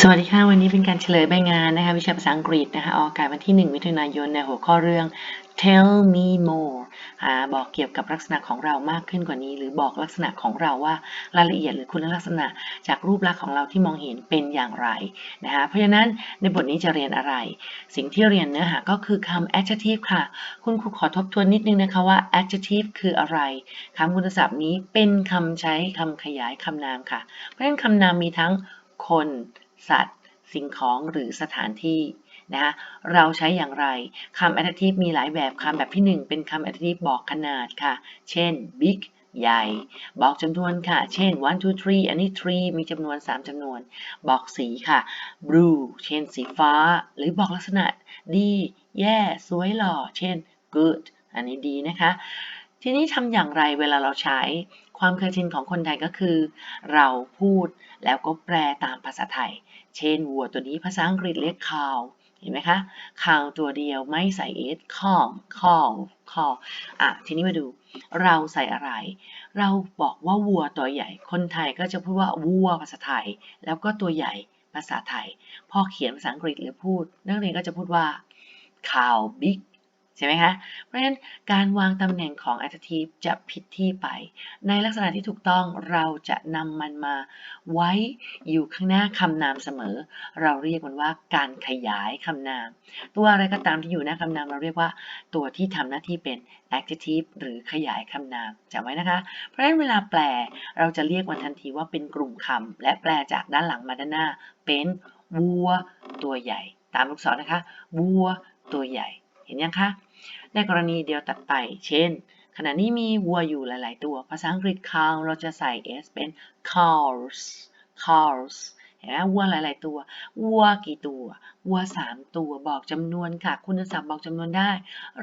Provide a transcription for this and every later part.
สวัสดีค่ะ วันนี้เป็นการเฉลยใบงานนะคะ วิชาภาษาอังกฤษนะคะ ออกอากาศวันที่ 1 มิถุนายนในหัวข้อเรื่อง tell me more อ่าบอกเกี่ยวกับลักษณะของเรามากขึ้นกว่านี้ หรือบอกลักษณะของเราว่ารายละเอียดหรือคุณลักษณะจากรูปลักษณ์ของเราที่มองเห็นเป็นอย่างไรนะคะเพราะฉะนั้นในบทนี้จะเรียนอะไร สิ่งที่เรียนเนื้อหาก็คือคำ adjective ค่ะ คุณครูขอทบทวนนิดนึงนะคะว่า adjective คืออะไรคำคุณศัพท์นี้เป็นคำใช้คำขยายคำนามค่ะ เพราะฉะนั้นคำนามมีทั้งคน สัตว์ สิ่งของหรือสถานที่นะคะเราใช้อย่างไรคำ adjective มีหลายแบบคำแบบที่ 1 เป็นคำ adjective บอกขนาดค่ะ เช่น big ใหญ่ บอกจำนวนค่ะ เช่น one two three อันนี้ three มีจำนวน 3จำนวน บอกสีค่ะ blue เช่นสีฟ้า หรือบอกลักษณะดี แย่ สวยหล่อ เช่น good อันนี้ดีนะคะ ทีนี้ทำอย่างไรเวลาเราใช้ ความเคยชินของคนไทยก็คือ เราพูดแล้วก็แปลตามภาษาไทย เช่นวัวตัวนี้ภาษาอังกฤษเรียก cow เห็นไหมคะ cow ตัวเดียวไม่ใส่ s calm calm calm อะ ทีนี้มาดู เราใส่อะไร เราบอกว่าวัวตัวใหญ่ คนไทยก็จะพูดว่าวัวภาษาไทย แล้วก็ตัวใหญ่ภาษาไทย พอเขียนภาษาอังกฤษหรือพูด นักเรียนก็จะพูดว่า cow big ใช่ไหมคะ เพราะฉะนั้นการวางตำแหน่งของ adjective จะผิดที่ไป ในลักษณะที่ถูกต้องเราจะนำมันมาไว้อยู่ข้างหน้าคำนามเสมอ เราเรียกมันว่าการขยายคำนาม ตัวอะไรก็ตามที่อยู่หน้าคำนามเราเรียกว่าตัวที่ทำหน้าที่เป็น adjective หรือขยายคำนามจำไว้นะคะ เพราะฉะนั้นเวลาแปลเราจะเรียกมันทันทีว่าเป็นกลุ่มคำและแปลจากด้านหลังมาด้านหน้า เป็นวัวตัวใหญ่ ตามลูกศรนะคะวัวตัวใหญ่ เห็นยังคะ ในกรณีเดียวตัดไป เช่น ขณะนี้มีวัวอยู่หลาย ๆ ตัว ภาษาอังกฤษ cow เราจะใส่ s เป็น cows cows เห็นไหมวัวหลาย ๆ ตัว วัวกี่ตัว วัว3ตัวบอกจำนวนค่ะ คุณศัพท์บอกจำนวนได้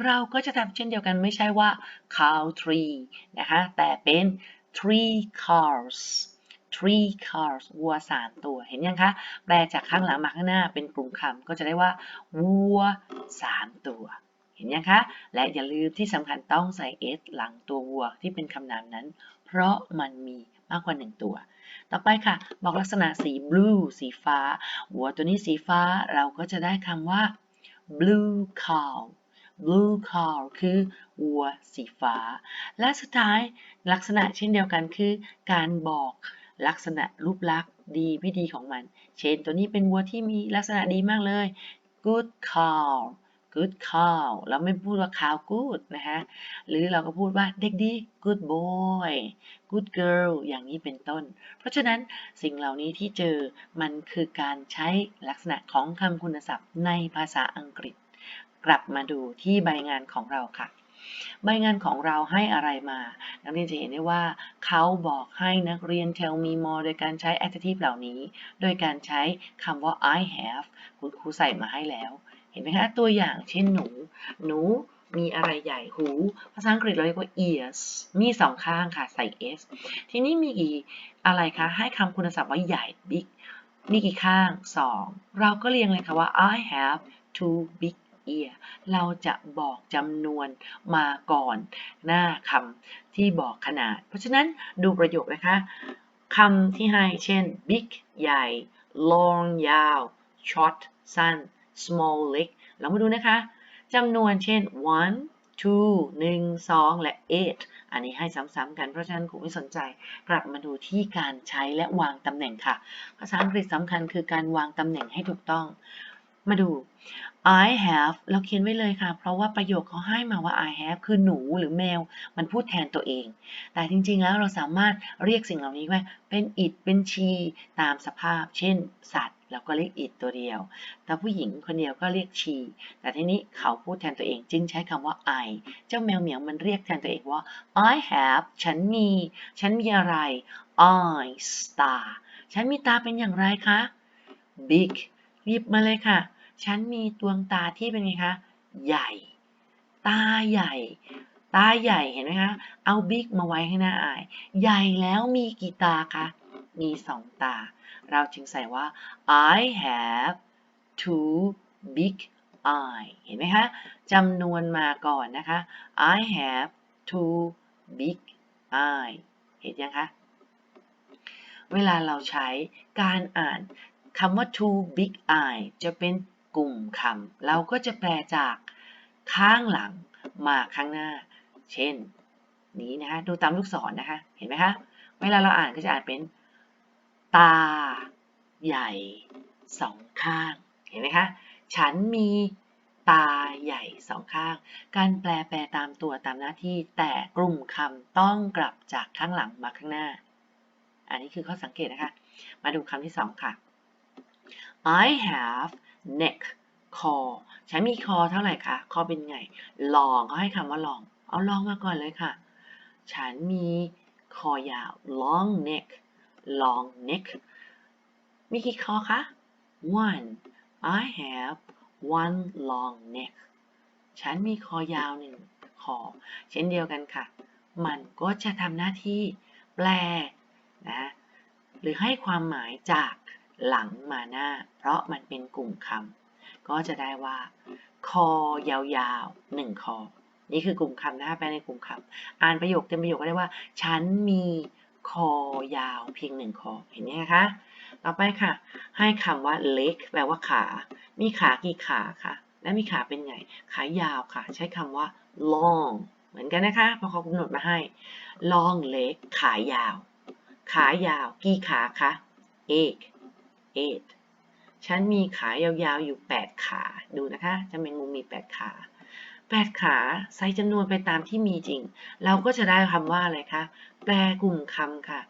เราก็จะทำเช่นเดียวกันไม่ใช่ว่า cow three นะคะ แต่เป็น three cars three cars วัว3ตัว เห็นยังคะ แปลจากข้างหลังมาข้างหน้าเป็นกลุ่มคำก็จะได้ว่า วัว3ตัว ห็นยังคะ และอย่าลืมที่สำคัญต้องใส่ s หลังตัววัวที่เป็นคำนามนั้น เพราะมันมีมากกว่า 1 ตัว ต่อไปค่ะ บอกลักษณะสี blue สีฟ้า วัวตัวนี้สีฟ้าเราก็จะได้คำว่า blue cow blue cow คือวัวสีฟ้า และสุดท้ายลักษณะเช่นเดียวกันคือ การบอกลักษณะรูปลักษณ์ดีไม่ดีของมัน เช่นตัวนี้เป็นวัวที่มีลักษณะดีมากเลย good cow good cow เราไม่พูดว่า cow good นะคะหรือเราก็พูดว่าเด็กดี good boy good girl อย่างนี้เป็นต้น เพราะฉะนั้นสิ่งเหล่านี้ที่เจอมันคือการใช้ลักษณะของคำคุณศัพท์ในภาษาอังกฤษ กลับมาดูที่ใบงานของเราค่ะ ใบงานของเราให้อะไรมา นักเรียนจะเห็นได้ว่า เขาบอกให้นักเรียน tell me more โดยการใช้ adjective เหล่านี้ โดยการใช้คำว่า I have คุณครูใส่มาให้แล้ว เห็นไหมคะตัวอย่างเช่นหนู หนูมีอะไรใหญ่หู ภาษาอังกฤษเราเรียกว่า ears มีสองข้างค่ะใส่ s ทีนี้มีกี่อะไรคะให้คำคุณศัพท์ว่าใหญ่ big มีกี่ข้างสองเราก็เรียงเลยค่ะว่า I have two big ear เราจะบอกจำนวนมาก่อนหน้าคำที่บอกขนาด เพราะฉะนั้นดูประโยคนะคะคำที่ให้เช่น big ใหญ่ long ยาว short สั้น small เล็กเรามาดูนะคะจำนวนเช่น one two หนึ่งสองและ eight อันนี้ให้ซ้ำๆกัน เพราะฉะนั้นครูไม่สนใจ กลับมาดูที่การใช้และวางตำแหน่งค่ะ ภาษาอังกฤษสำคัญคือการวางตำแหน่งให้ถูกต้อง มาดู I have เราเขียนไว้เลยค่ะ เพราะว่าประโยคเขาให้มาว่า I have คือหนูหรือแมว มันพูดแทนตัวเอง แต่จริงๆแล้วเราสามารถเรียกสิ่งเหล่านี้ว่าเป็น it เป็น she ตามสภาพ เช่น สัตว์ เราก็เรียก it ตัวเดียว แต่ผู้หญิงคนเดียวก็เรียก she แต่ทีนี้เขาพูดแทนตัวเองจึงใช้คำว่า I เจ้าแมวเหมียวมันเรียกแทนตัวเองว่า I have ฉันมี ฉันมีอะไร eyes ตาฉันมีตาเป็นอย่างไรคะ big หยิบมาเลยค่ะ ฉันมีดวงตาที่เป็นไงคะ ใหญ่ ตาใหญ่ ตาใหญ่เห็นไหมคะ เอาบิ๊กมาไว้ให้หน้าอาย ใหญ่แล้วมีกี่ตาคะ มีสองตา เราจึงใส่ว่า I have two big eye เห็นไหมคะจำนวนมาก่อนนะคะ I have two big eye เห็นยังคะ เวลาเราใช้การอ่านคำว่า too big eye จะเป็นกลุ่มคำ เราก็จะแปลจากข้างหลังมาข้างหน้า เช่น นี้นะคะ ดูตามลูกศรนะคะ เห็นไหมคะ เวลาเราอ่านก็จะอ่านเป็น ตา ใหญ่สองข้าง เห็นไหมคะ ฉันมีตาใหญ่สองข้าง การแปลแปลตามตัวตามหน้าที่แต่กลุ่มคำต้องกลับจากข้างหลังมาข้างหน้า อันนี้คือข้อสังเกตนะคะ มาดูคำที่สองค่ะ I have neck คอฉันมีคอเท่าไหร่คะ คอเป็นไง ลองเขาให้คำว่าลอง เอาลองมาก่อนเลยค่ะ ฉันมีคอยาว long neck long neck มีกี่คอคะ one I have one long neck ฉันมีคอยาวหนึ่งคอ เช่นเดียวกันค่ะ มันก็จะทำหน้าที่แปลนะหรือให้ความหมายจากหลังมาหน้า เพราะมันเป็นกลุ่มคำก็จะได้ว่า คอยาวๆหนึ่งคอ นี่คือกลุ่มคำนะคะแปลในกลุ่มคำอ่านประโยคเต็มประโยคก็ได้ว่า ฉันมี คอยาวเพียงหนึ่งคอเห็นไหมคะต่อไปค่ะ ให้คำว่า leg แปลว่าขา มีขากี่ขาคะและมีขาเป็นไง ขายาวค่ะ ใช้คำว่า long เหมือนกันนะคะเพราะเขากำหนดมาให้ long leg ขายาว ขายาว กี่ขาคะ eight eight ฉันมีขายาวๆอยู่ 8 ขาดูนะคะ จะเป็นมุมมี 8 ขา 8 ขาใส่จำนวนไปตามที่มีจริง เราก็จะได้คำว่าอะไรคะ แปลกลุ่มคำค่ะ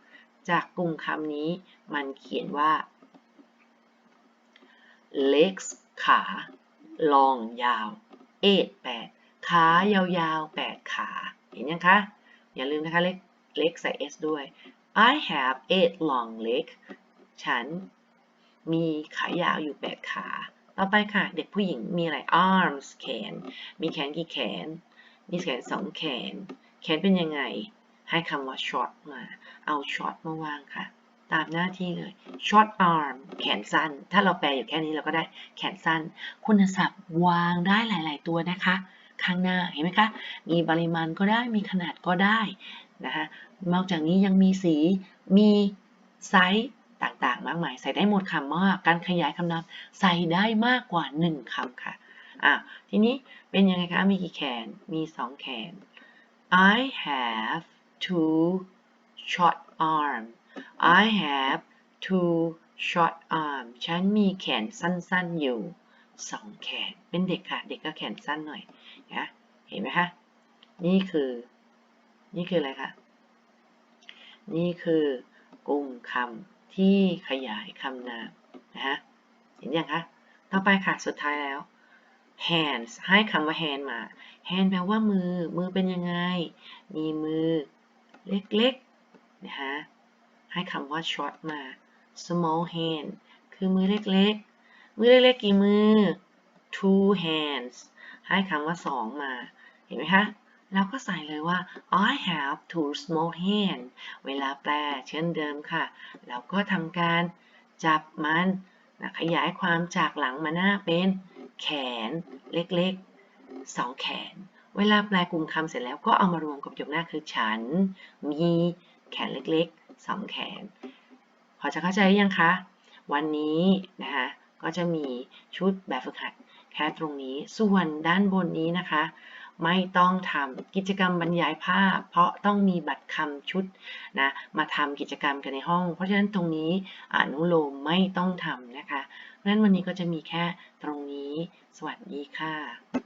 จากกลุ่มคำนี้มันเขียนว่า legs ขา long ยาว eight 8ขายาวๆ8ขา เห็นยังคะ อย่าลืมนะคะ เล็กเล็กใส่ s ด้วย I have eight long legs ฉันมีขายาวอยู่8ขา ต่อไปค่ะ เด็กผู้หญิงมีอะไร arms แขน มีแขนกี่แขน มีแขนสองแขน แขนเป็นยังไง ให้คำว่า short มา เอา short มาวางค่ะ ตามหน้าที่เลย short arm แขนสั้น ถ้าเราแปลอยู่แค่นี้เราก็ได้แขนสั้น คุณศัพท์วางได้หลาย ๆ ตัวนะคะ ข้างหน้า เห็นไหมคะ มีปริมาณก็ได้ มีขนาดก็ได้นะคะ นอกจากนี้ยังมีสี มีไซส์ต่าง ๆ มากมาย ใส่ได้หมดคำมากการขยายคำนามใส่ได้มากกว่า 1คำค่ะอะ ทีนี้เป็นยังไงคะ มีกี่แขน มี 2 แขน I have two short arm I have two short arm ฉันมีแขนสั้นๆอยู่2แขน เป็นเด็กค่ะ เด็กก็แขนสั้นหน่อยนะ เห็นไหมคะ นี่คือ นี่คืออะไรคะ นี่คือกลุ่มคำที่ขยายคำนามนะฮะ เห็นยังคะ ต่อไปค่ะ สุดท้ายแล้ว hands ให้คำว่า hand มา hand แปลว่ามือ มือเป็นยังไง มีมือ เล็กๆนะฮะให้คำว่า short มา small hand คือมือเล็กๆ มือเล็กๆ กี่มือ two hands ให้คำว่า2มา เห็นไหมคะแล้วก็ใส่เลยว่า I have two small hands เวลาแปลเช่นเดิมค่ะ เราก็ทำการจับมันนะขยายความจากหลังมาหน้าเป็นแขนเล็กๆ2แขน เวลาแปลกลุ่มคำเสร็จแล้วก็เอามารวมกับประโยคหน้าคือฉัน มีแขนเล็กๆ2แขน พอจะเข้าใจหรือยังคะ วันนี้นะคะก็จะมีชุดแบบฝึกหัดแค่ตรงนี้ ส่วนด้านบนนี้นะคะ ไม่ต้องทำกิจกรรมบรรยายภาพ เพราะต้องมีบัตรคำชุดนะมาทำกิจกรรมกันในห้อง เพราะฉะนั้นตรงนี้อนุโลมไม่ต้องทำนะคะเพราะฉะนั้นวันนี้ก็จะมีแค่ตรงนี้ สวัสดีค่ะ